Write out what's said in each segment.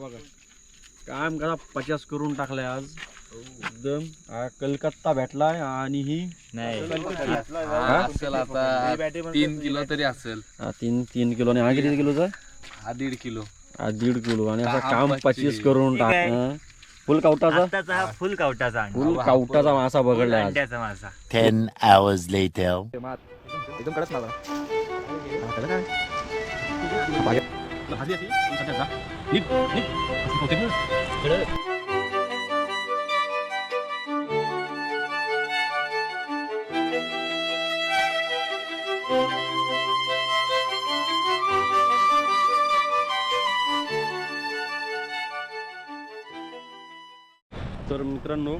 बघा. काम करा पचास करून टाकलाय आज. एकदम हा कलकत्ता भेटलाय आणि ही हा असेल आता तीन किलो तरी असेल. हा, तीन तीन किलो आणि हा किती किलोचा? हा दीड किलो. हा दीड किलो. आणि असं दहा काम पच्चीस. पच्चीस करून टाक हा. फुल कावटाचा? आत्ताचा हा फुल कावटाचा अंडा. फुल कावटाचा मासा बघडलाय आज. अंड्याचा मासा. Ten hours later. एकदम कडक मारा. तर मित्रांनो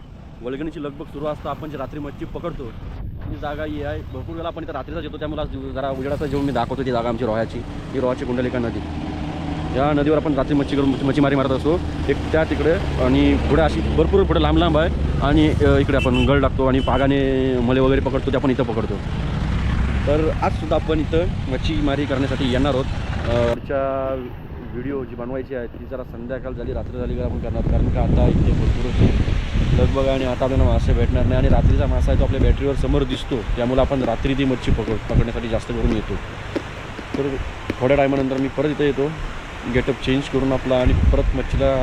वल्गणीची लगबग सुरू असता आपण जे रात्री मच्छी पकडतो ती जागा ही आहे. भरपूर वेळा आपण इथं रात्रीचा येतो त्यामुळे आज जरा उजेडाचा जेवण मी दाखवतो ती जागा आमची रोह्याची ही रोहाची कुंडलिका नदी. या नदीवर आपण रात्री मच्छी करून मच्छीमारी मारत असतो. एक त्या तिकडे आणि पुढे अशी भरपूर पुढे लांब लांब आहे. आणि इकडे आपण गळ टाकतो आणि पागाने मले वगैरे पकडतो ते आपण इथं पकडतो. तर आजसुद्धा आपण इथं मच्छीमारी करण्यासाठी येणार आहोत. आमच्या व्हिडिओ जी बनवायची आहे ती जरा संध्याकाळ झाली रात्र झाली का आपण करणार. कारण का आता इथे भरपूर लगबग आणि आता आपल्याला मासे भेटणार नाही आणि रात्रीचा मासा आहे तो आपल्या बॅटरीवर समोर दिसतो. त्यामुळे आपण रात्री ती मच्छी पकड पकडण्यासाठी जास्त करून येतो. तर थोड्या टायमानंतर मी परत इथं येतो. गेटअप चेंज करून आपला आणि परत मच्छीला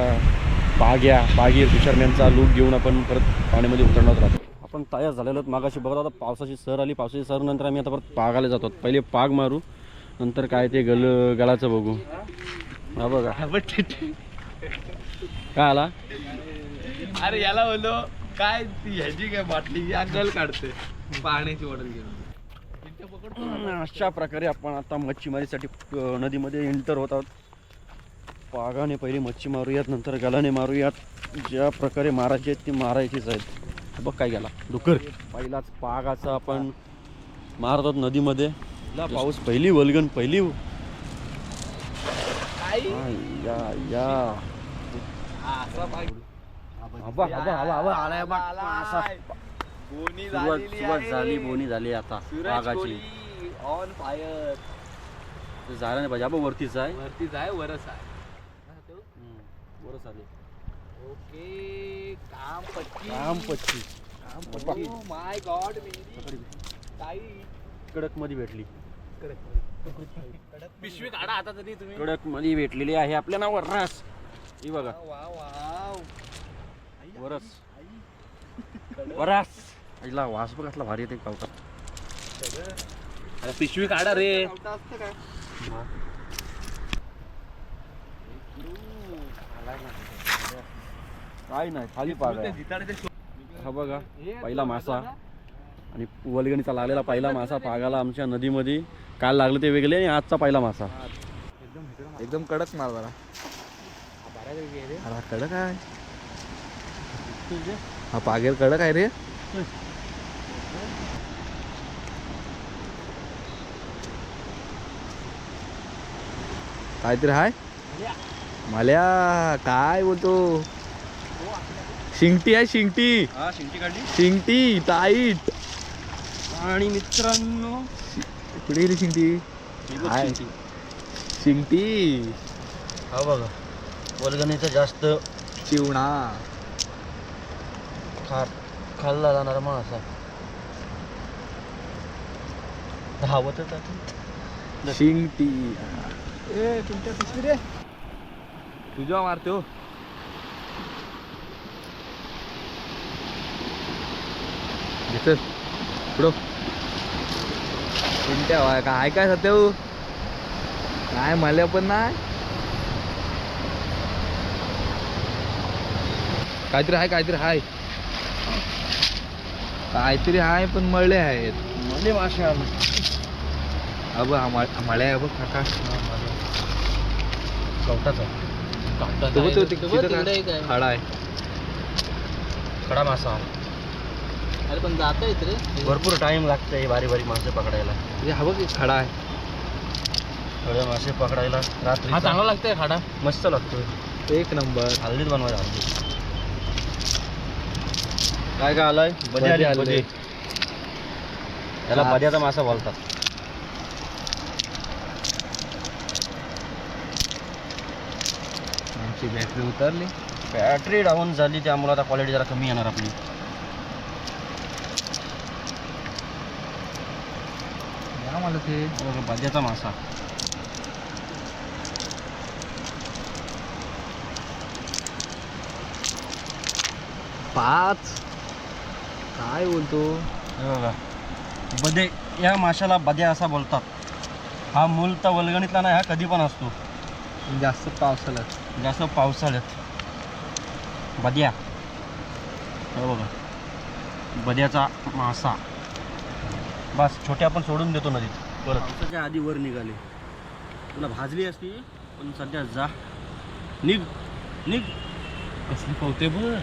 पाग्या पागीर फिशरमॅनचा लूक घेऊन आपण परत पाण्यामध्ये उतरणार राहतो आपण तयार झालेलो मागाशी. बघत आता पावसाची सर आली. पावसाची सर नंतर आम्ही आता परत पागाला जातो. पहिले पाग मारू नंतर काय ते गल गलाचं बघू. हा बघा. काय आला? अरे याला बोललो काय ह्याची काय बाटली? अंगल काढते. पाण्याची बॉटल घेऊन. अशा प्रकारे आपण आता मच्छीमारीसाठी नदीमध्ये एंटर होत आहोत. पागाने पहिली मच्छी मारूयात नंतर गलाने मारूयात. ज्या प्रकारे मारायची आहेत ती मारायचीच आहेत. बघ काय गेला. डुकर पहिलाच पागाचा आपण मारत नदीमध्ये. पाऊस पहिली वलगन पहिली या या. सुरुवात झाली बोनी झाली आता पागाची. ऑन फायर जायला नाही पाहिजे. आपण वरतीच आहे. वरती जाय वरच आहे. बरं चालेल ओके काम पट्टी काम पच्ची माय गॉड मेरी ताई. कडकमध्ये भेटली पिशवी काढा आता तरी तुम्ही. कडकमध्ये भेटलेली आहे. आपल्या नाव वरस. ही बघा. वा वाव वरस. वरस. आईला वास बघ असला भारी येते अरे पिशवी काढा रे. काय? नाही खाली पाग हा बघा पहिला मासा. आणि वलगणीचा लागलेला पहिला मासा पागाला आमच्या नदीमध्ये. काल लागलं ते वेगळे आणि आजचा पहिला मासा. एकदम कडक मार जरा. अरे कडक आहे. हा पागेर कडक आहे रे. काहीतरी हाय. माल्या काय बोलतो? शिंगटी आहे शिंगटी. हा काढली. शिंगटी टाईट आणि मित्रांनो कुठे गेली शिंगटी? ही बघ हाय. शिंगटी. हा बघा वलगणीचा जास्त चिवणा खार खाल्ला जाणारा मासा धावतच आहे. शिंगटी. तुझ्या मारते हो. वाय काय काय सत्य? काय मला पण नाही. काहीतरी आहे काहीतरी आहे काहीतरी आहे पण मळले आहेत. मध्ये मासे अब मळ्या काका. गवटाचा तो बघ, तो तिकडं काय? खाडा आहे. खडा मासा. अरे पण जाता येत रे. भरपूर टाइम लागतंय बारी बारी मासे पकडायला. म्हणजे हा बघ खडा आहे. थोडे मासे पकडायला रात्री हा चांगला लागतंय खाडा. मस्त लागतोय. एक नंबर. हल्दीत बनवायला हल्दी काय काय आलाय? बजे आले. बजे याला हा. बद्याचा मासा बोलतात. आमची बॅटरी उतरली. बॅटरी डाऊन झाली त्यामुळे आता क्वालिटी जरा कमी येणार आपली. या मला ते. बाद्याचा मासा. पाच. काय बोलतो? बघा. बदे या माशाला बद्या असा बोलतात. हा मूल तर वल्गणीतला नाही हा कधी पण असतो. जास्त पावसाळ्यात जास्त पावसाळ्यात. बद्या. हे बघा. बद्याचा मासा. बस छोटे आपण सोडून देतो नदीत परत. पावसाच्या आधी वर निघाले. तुला भाजली असती पण सध्या जा. निघ. निघ. कसली पावते बघ.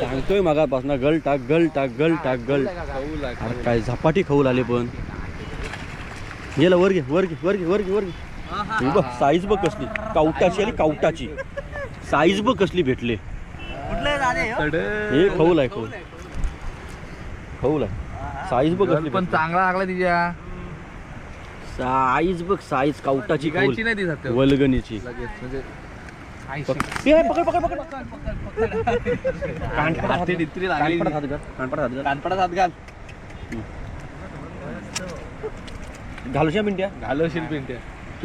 सांगतोय मागापासून गल टाक गल टाक गल टाक गल. अरे काय झपाटी खाऊ आले पण. गेला वर घे वर घे वर घे वर घे वर घे. हे बघ साईज बघ कसली. कावटाची आणि कावटाची. साईज बघ कसली भेटले. हे खऊल आहे खऊल खऊल आहे. साईज बघ कसली पण. चांगला लागला तिच्या. साईज बघ साईज कावटाची जाते वल्गणीची. लगेच म्हणजे पकड पकड पकड. कानपडात हात घाल. घालूशा मिनट्या? घालवशील पिंट्या.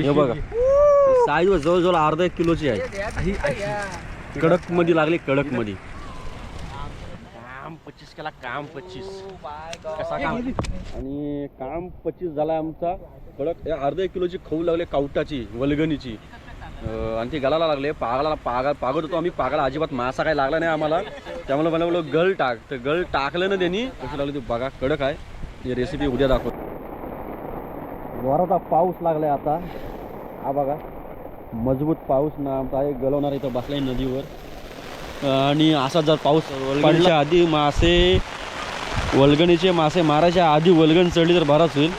हे बघा. साईज जवळजवळ अर्धा एक किलोची आहे. कडकमध्ये लागले कडकमध्ये काम पच्चीस केला काम पच्चीस. कसा काम? आणि काम पच्चीस झाला आमचा. कडक हे अर्धा एक किलोची खाऊ लागले कावटाची वलगणीची. आणि ती गलाला लागले. पागाला पागा पागत होतो आम्ही. पागाला अजिबात मासा काय लागला नाही आम्हाला. त्यामुळे मला बोललो गळ टाक. तर गळ टाकलं ना त्यांनी. कशी लागली ती? बघा कडक आहे. ही रेसिपी उद्या दाखवतो. जोराचा पाऊस लागलाय आता. हा बघा. मजबूत पाऊस ना आमचा आहे गलवणार इथं बसलाय नदीवर. आणि असा जर पाऊस पडल्या आधी मासे वल्गणीचे मासे मारायच्या आधी वल्गण चढली तर बराच होईल.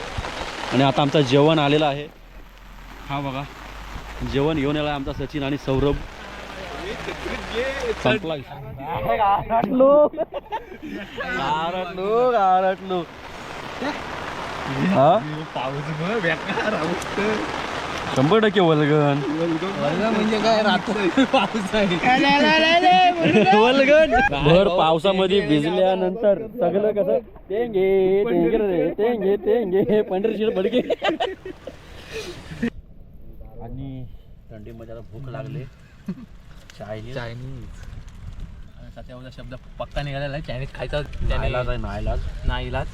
आणि आता आमचं जेवण आलेलं आहे. हा बघा. जेवण घेऊन आला आमचा सचिन आणि सौरभ. संपला शंभर टक्के वल्गण. म्हणजे काय? रात्र पाऊस आहे. वल्गण. भर पावसामध्ये भिजल्यानंतर सगळं कसं? टेंगे टेंगे रे टेंगे टेंगे पंढरशीर बडके आणि थंडीमध्ये आता भूक लागले. चायनीज चायनीज सध्या शब्द पक्का निघालेला आहे. चायनीज खायचा नाईलाज आहे नाईलाज. नाईलाज.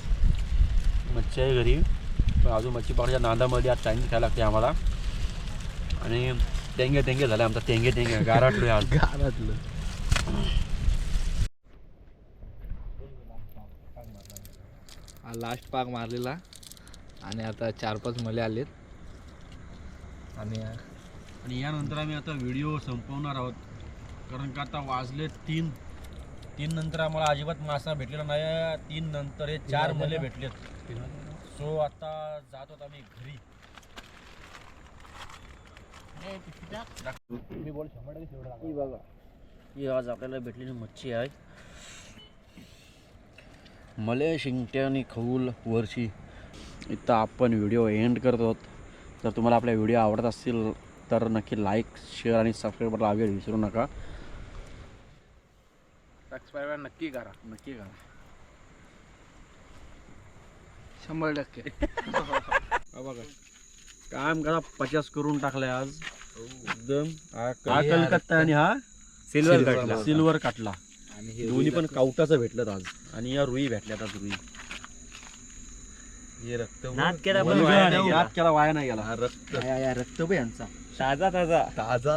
मच्छी आहे घरी. पण अजून मच्छी पाण्याच्या नांदामध्ये आज चायनीज खायला लागते आम्हाला. आणि टेंगे टेंगे झाले आमचा टेंगे टेंगे गारटलोय आज. घरातलं हा लास्ट पाक मारलेला आणि आता चार पाच मले आलेत. आणि आणि यानंतर आम्ही आता व्हिडिओ संपवणार आहोत. कारण का आता वाजले तीन. तीन नंतर आम्हाला अजिबात मासा भेटलेला नाही. तीन नंतर हे चार मले भेटलेत. सो आता जात होत आम्ही घरी. ही बघा ही आज आपल्याला भेटलेली मच्छी आहे. मले शिंगट्या आणि खऊल वरची. इथं आपण व्हिडिओ एंड करतो जर तुम्हाला आपल्या व्हिडिओ आवडत असतील तर नक्की लाईक शेअर आणि सबस्क्राईब लावायला विसरू नका. सबस्क्राईब नक्की करा. नक्की करा. शंभर टक्के. बघा. काम करा पचास करून टाकलाय आज. एकदम हा हा कलकत्ता आणि हा सिल्वर काटला. सिल्वर काटला. आणि हे दोन्ही पण कावटाचं भेटलं आज. आणि या रुई भेटल्यात आज रुई. हे रक्त नाद केला पण वाया नाही गेला. नाद केला वाया नाही गेला. हा रक्त. रक्त यांचा. ताजा ताजा. ताजा.